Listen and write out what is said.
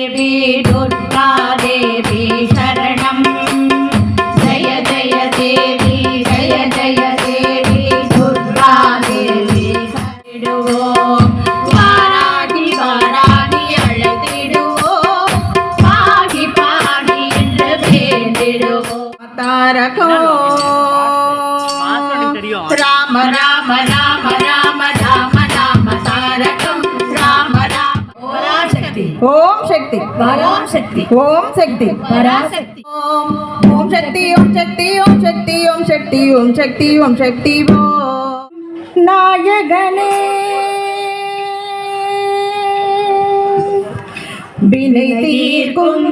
தேவி துர்கா தேவி சரணம். ஜய ஜய தேவி ஜய ஜய தேவி துர்கா தேவி சரணம் பாராகி பாராகி அழைத்திடுவோம். ராம ராம ராம ராம ராம. ஓம் சக்தி. பராசக்தி. ஓம் சக்தி. பராசக்தி. ஓம் ஓம் சக்தி ஓம் சக்தி ஓம் சக்தி ஓம் சக்தி ஓம் சக்தி ஓம் சக்தி ஓம் நாயகனே. வினை தீர்க்கும்